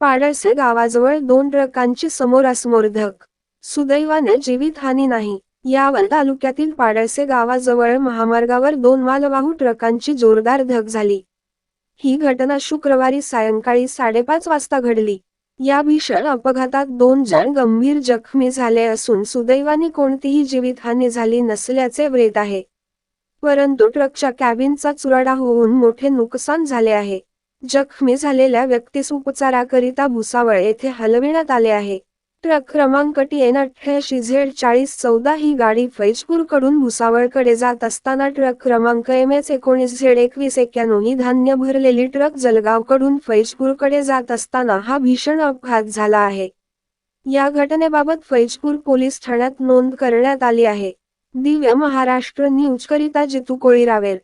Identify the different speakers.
Speaker 1: पाडळसे गावाजवळ दोन ट्रकांची समोरासमोर धक सुदैवाने जीवितहानी नाही. यावर तालुक्यातील पाडळसे गावाजवळ महामार्गावर दोन मालवाहू ट्रकांची जोरदार धक झाली. ही घटना शुक्रवारी सायंकाळी साडेपाच वाजता घडली. या भीषण अपघातात दोन जण गंभीर जखमी झाले असून सुदैवाने कोणतीही जीवितहानी झाली नसल्याचे व्रेत आहे. परंतु ट्रकच्या कॅबिनचा चुराडा होऊन मोठे नुकसान झाले आहे. जखमी झालेल्या व्यक्तीस उपचाराकरिता भुसावळ येथे हलविण्यात आले आहे. ट्रक क्रमांक टी एन अठ्ठ्याऐंशी झेड चाळीस चौदा ही गाडी फैजपूरकडून भुसावळकडे जात असताना ट्रक क्रमांक एम एस एकोणीस झेड एकवीस एक्क्याण्णव ही धान्य भरलेली ट्रक जलगावकडून फैजपूरकडे जात असताना हा भीषण अपघात झाला आहे. या घटनेबाबत फैजपूर पोलीस ठाण्यात नोंद करण्यात आली आहे. दिव्य महाराष्ट्र न्यूज करिता जितू कोळीरावेर